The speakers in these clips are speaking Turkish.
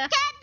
Che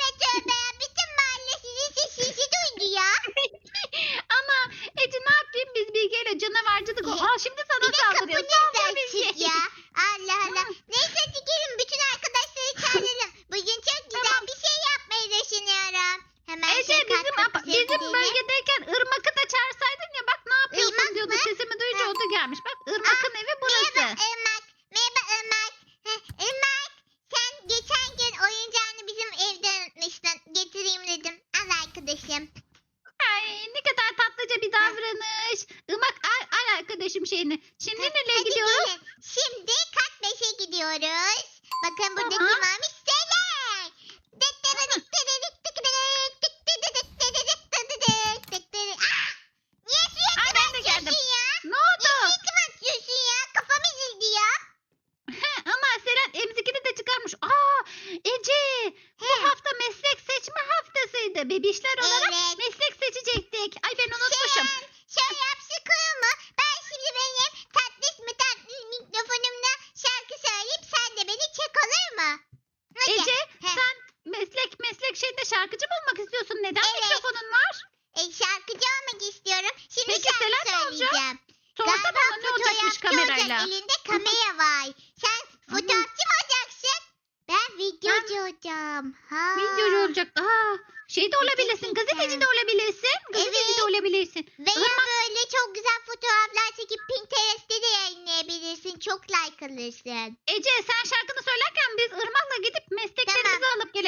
şeyini. Şimdi nereye Hadi gidiyoruz? Şimdi kat 5'e gidiyoruz. Bakın burada Aha. kim varmış?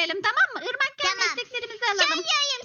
bölelim tamam mı? Irmak gelme tamam. alalım. Şey yayın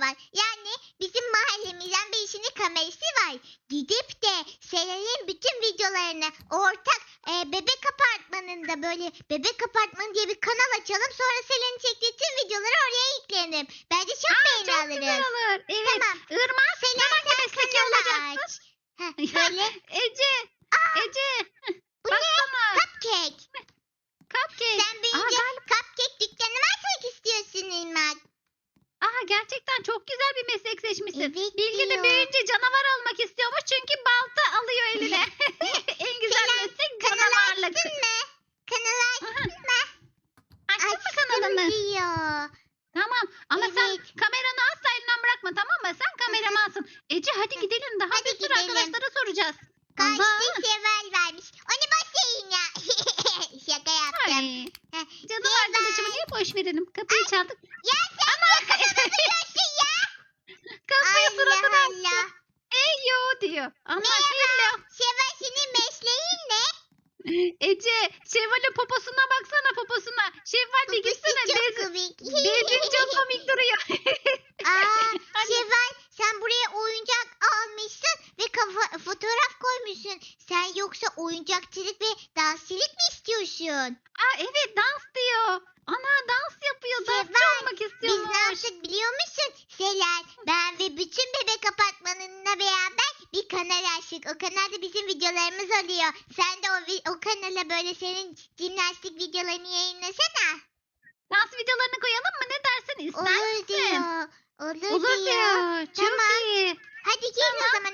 var. Yani bizim mahallemizden bir işinin kamerası var. Gidip de Selen'in bütün videolarını ortak e, bebek apartmanında böyle bebek Şevval bir gitsene. Çok Bezi, komik. Bezin çok komik duruyor. Aa, Şevval sen buraya oyuncak almışsın ve kafa, fotoğraf koymuşsun. Sen yoksa oyuncakçılık ve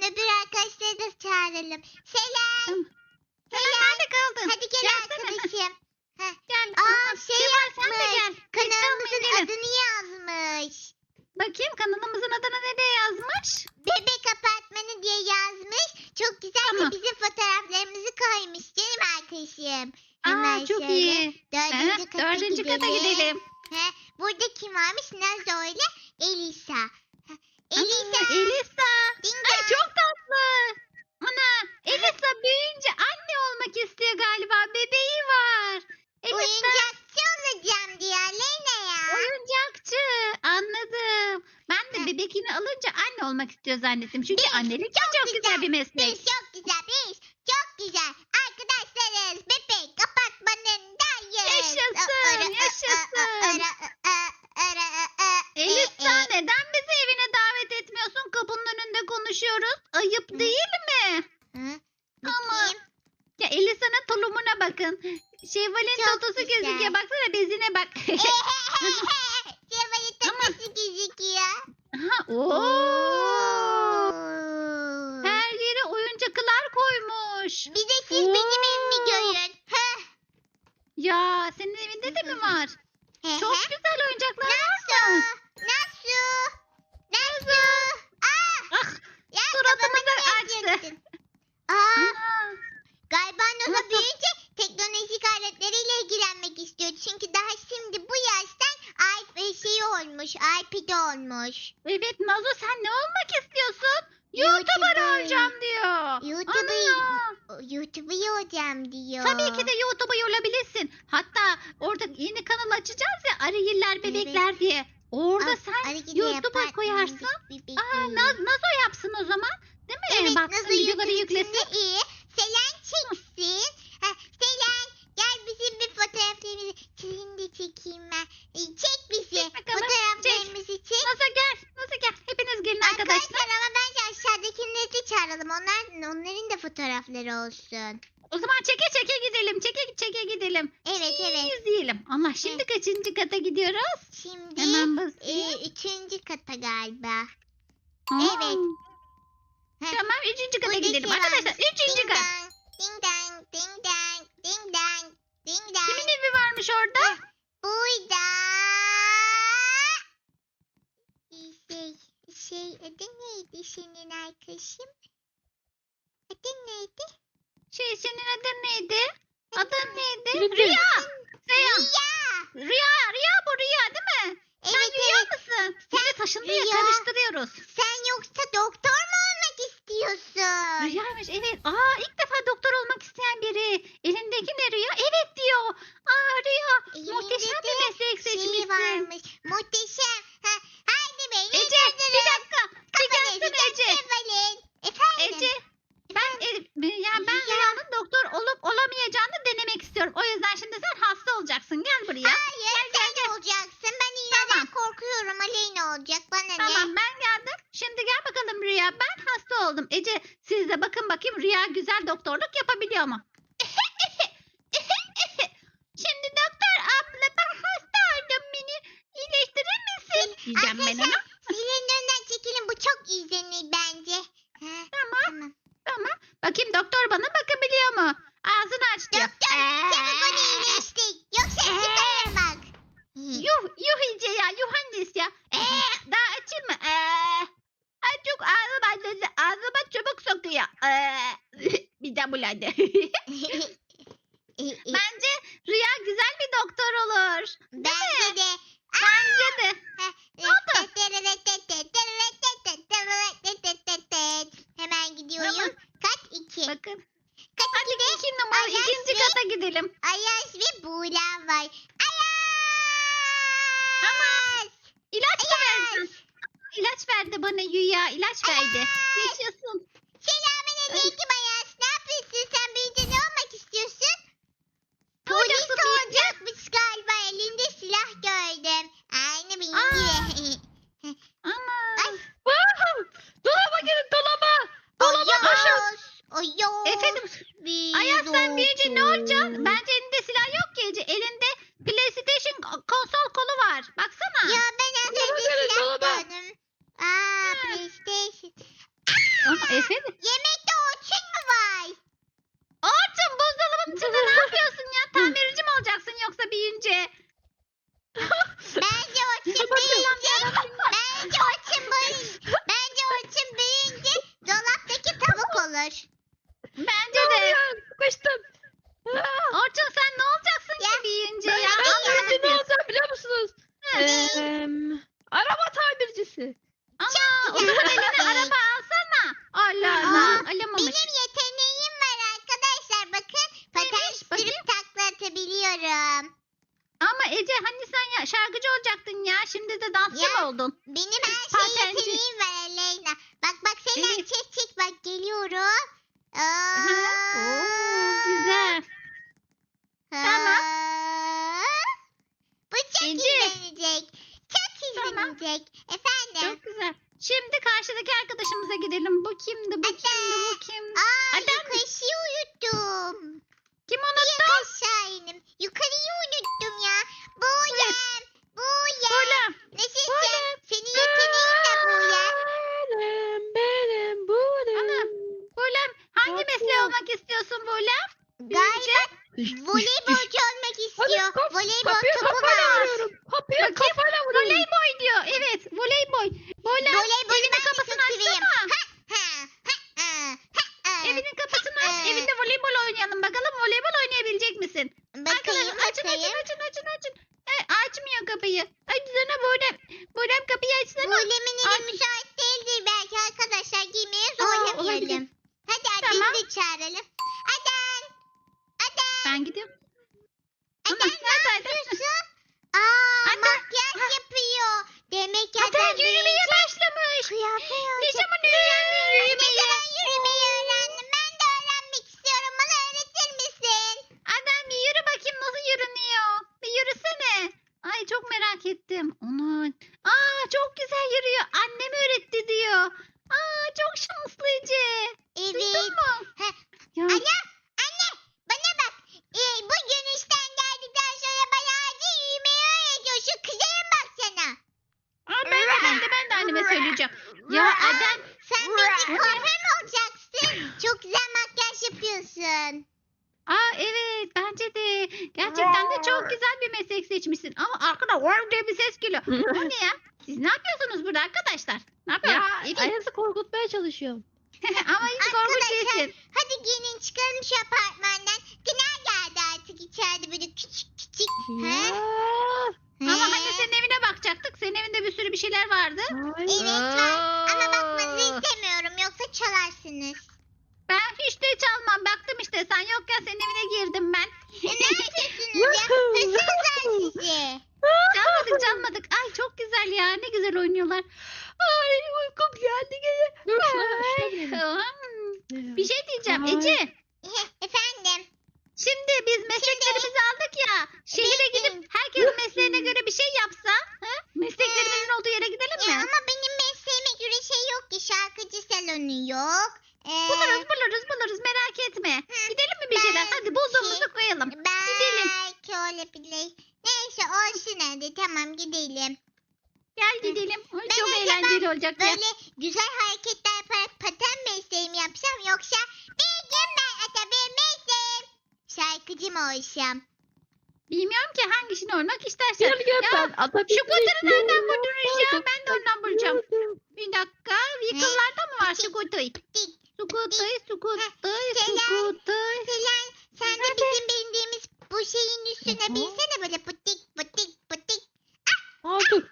öbür arkadaşları da çağıralım. Selen. Tamam. Selen nerede kaldın? Hadi gel Gelsene. arkadaşım. Gel. Aa şey Şevval, yapmış. Kanalımızın adını yazmış. Bakayım kanalımızın adını ne nereye yazmış? Bebek apartmanı diye yazmış. Çok güzel Tamam. de bizim fotoğraflarımızı koymuş canım arkadaşım. Hemen Aa çok şöyle iyi. Dördüncü Aha, kata Dördüncü gidelim. kata gidelim. He, burada kim varmış? Nazo ile Elisa. Elisa. Aa, Elisa. Ay çok tatlı. Ana Elisa büyüyünce anne olmak istiyor galiba. Bebeği var. Elisa Oyuncakçı olacağım diyor Aleyna ya. oyuncakçı. Anladım. Ben de Heh. bebek yine alınca anne olmak istiyor zannettim. Çünkü Değil, annelik çok çok güzel güzel. bir meslek. çok güzel iş. Çok güzel. Arkadaşlarız bebek apartmanındayız. Yaşasın, yaşasın. Elisa neden bizi evine davet etmiyorsun? Kapının önünde konuşuyoruz. Ayıp Hı. değil mi? Ama- Ya Elisa'nın tulumuna bakın. Şevval'in Çok totosu güzel. Gözüküyor. Baksana bezine bak. Cevali tatlısı gözüküyor. Ha, Oo. Her yere oyuncaklar koymuş. Bir de siz benim evimi görün. Heh. Ya senin evinde de mi var? Çok güzel oyuncaklar var Nasıl? mı? Nasıl? Nasıl? Aa! Ah, Ya suratımı da kafamı açtı. yiyecektin. Aa! Ana, Galiba Noza Nasıl? büyüyünce teknolojik aletleriyle ilgilenmek istiyor. Çünkü daha şimdi bu yaştan iP şey olmuş, iPad olmuş. Evet Nazo sen ne olmak istiyorsun? YouTuber YouTuber. olacağım diyor. YouTuber. Ana. YouTube'u olacağım diyor. Tabii ki de YouTube'a olabilirsin. Hatta orada yeni kanal açacağız ya Arıyiller Bebekler diye. Orada Ah, sen YouTube'a yapar- koyarsın. Bebek Aa, değil. Naz, Nazo yapsın o zaman. Değil mi? Evet, Baksın videoları yüklesin. iyi. Selen çeksin. Ha, Selen gel bizim bir fotoğraflarımızı. Seni de çekeyim ben. E, Çek bizi. Çek bakalım, Fotoğraflarımızı çek. Nazo gel. Nazo gel. Hepiniz gelin arkadaşlar. Arkadaşlar ama bence aşağıdakileri de çağıralım. Onlar, onların da fotoğrafları olsun. O zaman çeke çeke gidelim. Çeke çeke gidelim. Evet evet. Biz diyelim. Allah şimdi kaçıncı kata gidiyoruz? Şimdi Hemen e, basayım. üçüncü kata galiba. Aa, evet. Tamam üçüncü kata Burada gidelim arkadaşlar. Üçüncü kat. Ding dong, ding dong, ding dong, ding dong. Kimin evi varmış orada? Burada şey şey adı neydi senin arkadaşım? Adı neydi? Şey senin adın neydi? Adın neydi? Rüya. Rüya. Rüya. Rüya. Rüya bu Rüya değil mi? Sen Evet Rüya evet. mısın? Seni taşındı ya Rüya. karıştırıyoruz. Sen yoksa doktor mu istiyorsun? Rüyaymış evet. Aa ilk defa doktor olmak isteyen biri. Elindeki ne Rüya? Evet diyor. Aa Rüya. Elinde Muhteşem de bir meslek Şey seçmişsin. varmış. Muhteşem. Ha, haydi beni Ece bir dakika. Bir gelsene Ece. Evelyn. Efendim? Ece. Ben e, yani ben Ya. Rüya'nın doktor olup olamayacağını denemek istiyorum. O yüzden şimdi sen hasta olacaksın. Gel buraya. Hayır sen olacaksın. Ben iğneden Tamam. korkuyorum. Aleyna olacak. Bana ne? Tamam ben geldim. Şimdi gel bakalım Rüya. Ben hasta oldum. Ece siz de bakın bakayım Rüya güzel doktorluk yapabiliyor mu? Şimdi doktor abla ben hasta oldum beni iyileştirir misin? Diyeceğim ben ona. Senin önden çekilin. Bu çok izlenir bence. Ha, Tamam tamam. tamam. Bakayım doktor bana bakabiliyor mu? Ağzını aç diyor. Doktor çabuk onu iyileştir. Yoksa çıkarım bak. Yuh yuh Ece ya yuh annesi ya. Ee, daha açayım mı? Ee, ay çok ağzım acıdı. Ağzıma çabuk sokuyor. Ee, bir de buladı. Bence Rüya güzel bir doktor olur. Bence de. Bence de. Ne oldu? Hemen gidiyorum. Tamam. Kat iki. Bakın. Kat Hadi ikide iki numara Ayaz ikinci ve- kata gidelim. Ayaz ve Buğra var. Ama Ayaz! ilaç da Ayaz! versin. İlaç verdi bana Rüya. ilaç verdi. Ayaz! Yaşasın. Selamünaleyküm Ayaz. Ne yapıyorsun sen? Büyüyünce ne olmak istiyorsun? Ne Polis olacaksın büyüyünce? olacakmış galiba. Elinde silah gördüm. Aynı benim Aa. gibi. Ama. Ay. Dolaba girin dolaba. Dolaba koşun. Ayaz! Ayaz! Efendim Biz Ayaz büyüyünce ne olduk. Bence elinde silah yok ki Ece. Elinde 是。Bu ne ya? Siz ne yapıyorsunuz burada arkadaşlar? Ne yapıyorsunuz? Ya, Ayaz'ı korkutmaya çalışıyorum. Ama hiç korkunç değilsin. Hadi gelin çıkalım şu apartmandan. Günah geldi artık içeride böyle küçük küçük. Ha? Ama hani senin evine bakacaktık. Senin evinde bir sürü bir şeyler vardı. Evet var. Ama bakmanızı istemiyorum. Yoksa çalarsınız. Ben hiç de çalmam. Baktım blok. Ee, Buluruz buluruz buluruz merak etme. Hı, Gidelim mi bir şeyler? Hadi bulduğumuzu ki, koyalım. Gidelim. Belki olabilir. Neyse olsun hadi tamam gidelim. Gel gidelim. Hı. Çok ben eğlenceli olacak böyle ya. Güzel hareketler yaparak paten mesleğimi yapsam yoksa bir gün ben atabilir miyim? Şarkıcı mı olsam? Bilmiyorum ki hangisini oynamak istersen. Gel gel ya, ben Atatürk'ü Şu kutu nereden buldun Ben de ondan bulacağım bir dakika. Vehicle'larda mı var? Scooter. Scooter, scooter, scooter. Selen sen de bizim bindiğimiz bu şeyin üstüne binsene böyle butik butik butik. Aa dur.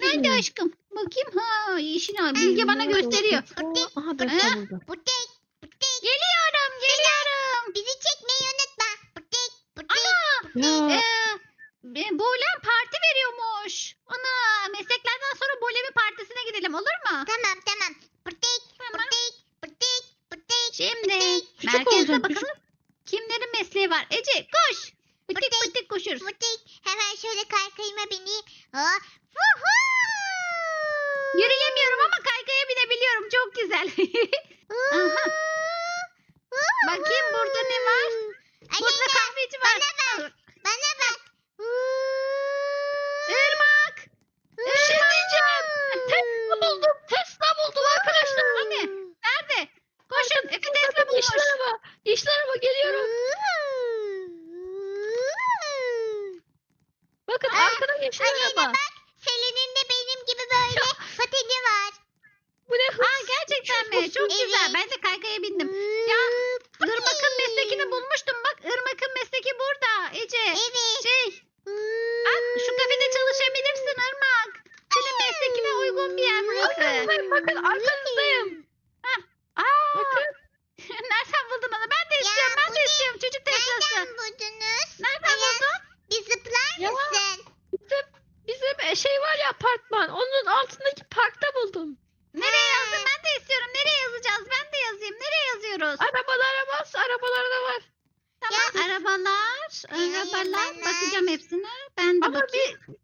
Nerede aşkım? Bakayım. Ha yeşil abi. Bilge bana gösteriyor. Butik butik butik. Geliyorum geliyorum. Bizi çekmeyi unutma. Butik butik. Ana. Ee, Yürüyemiyorum ama kaykaya binebiliyorum. Çok güzel. kaykaya bindim. Ama bir,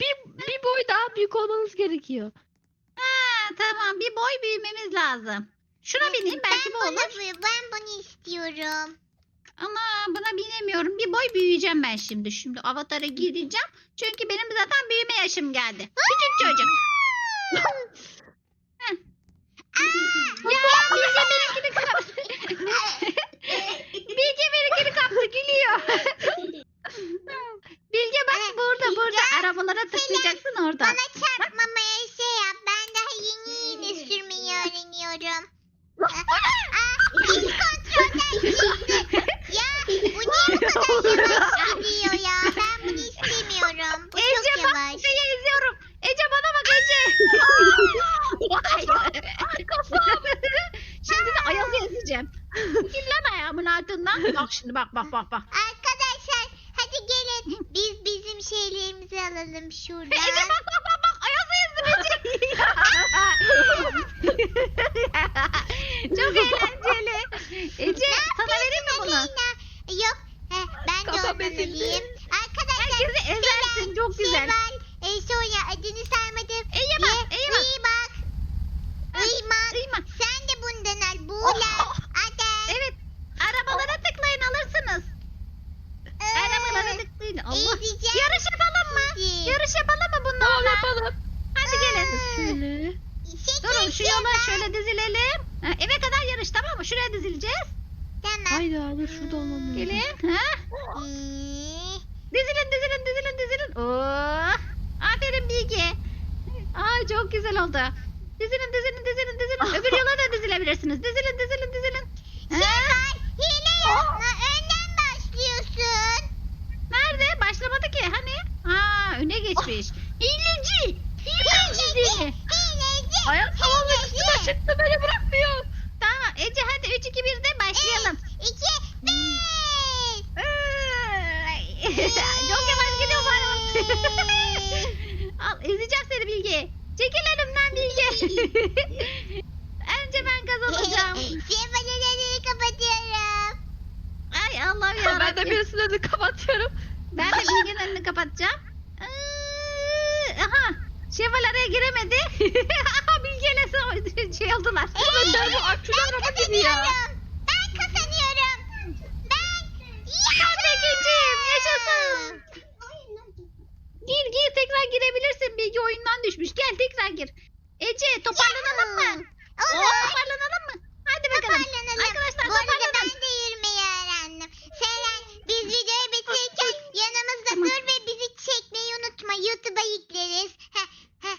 bir, bir boy daha büyük olmanız gerekiyor. Ha, tamam. Bir boy büyümemiz lazım. Şuna bineyim. Belki ben bu olur. Bunu, ben bunu istiyorum. Ana buna binemiyorum. Bir boy büyüyeceğim ben şimdi. Şimdi avatara gireceğim. Çünkü benim zaten büyüme yaşım geldi. Küçük çocuk. Heh. ya Bilge benimkini kaptı. Bilge benimkini kaptı gülüyor. Bilge bak burada burada arabalara tıklayacaksın orada. Bana çarpmamaya şey yap. Ben daha yeni yeni sürmeyi öğreniyorum. Aa, ilk kontrolden çıktı. Ya bu niye bu kadar yavaş gidiyor ya? Ben bunu istemiyorum. Bu Ece çok bak yavaş. Ece'yi izliyorum. Ece bana bak Ece. şimdi de Ayaz'ı ezeceğim. Gir lan ayağımın altından. Bak şimdi bak bak bak bak. Arkadaşlar hadi gelin. Biz bizim şeylerimizi alalım şuradan. Ece bak bak bak bak ezdim Ece. Çok eğlenceli. Ece sana vereyim mi bunu? Yok. He, ben de Kafa ondan bezildi. alayım. Arkadaşlar Herkesi ezersin çok güzel. Seval, e, sonra adını saymadım. Eye bak, Ye, eye bak. iyi bak. Uymak. Kıyma. Sen de bundan al. Buğla. Oh, Aden. Evet. Arabalara tıklayın alırsınız. Arabalara tıklayın. Allah. Ezeceğim Yarış yapalım mı? sizi. Yarış yapalım mı Tamam bunlarla? yapalım. Hadi gelin. Şöyle. Şeker Durun şu yola şöyle dizilelim. Ha, eve kadar yarış tamam mı? Şuraya dizileceğiz. Tamam. Hayda dur şurada olmam lazım. Gelin. Ha? Hmm. Dizilin dizilin dizilin dizilin. Oo. Aferin Bilge. Ay çok güzel oldu. Dizilin dizilin dizilin dizilin. Öbür yola da dizilebilirsiniz. Dizilin dizilin dizilin. Ha? Seval hile yapma. Önden başlıyorsun. Nerede? Başlamadı ki. Hani? Ha öne geçmiş. Hileci. Hileci seni. Hileci. Ayak tamam üstüme çıktı beni bırakmıyor. Tamam Ece hadi 3 2 1'de başlayalım. İki, bir. Ay. çok yavaş gidiyor bu araba. Al ezeceğim seni Bilge. Çekil önümden Bilge. Önce ben kazanacağım. Seval'leri kapatıyorum. Ay Allah'ım ben de birisinin önünü kapatıyorum. Ben de Bilge'nin önünü kapatacağım. Ee, Aha. Şevval araya giremedi. Aha Bilge'yle so- şey oldular. Arkadaşlar bu akülü araba gibi ya. Ben kazanıyorum. Ben de ikinciyim. Yaşasın. Gir gir tekrar girebilirsin. Bilge oyundan düşmüş. Gel tekrar gir. Ece toparlanalım mı? Oo, Olur. toparlanalım mı? Hadi bakalım. Toparlanalım. Arkadaşlar Bu arada toparlanın. Yanımızda Tamam. dur ve bizi çekmeyi unutma. YouTube'a yükleriz. Heh,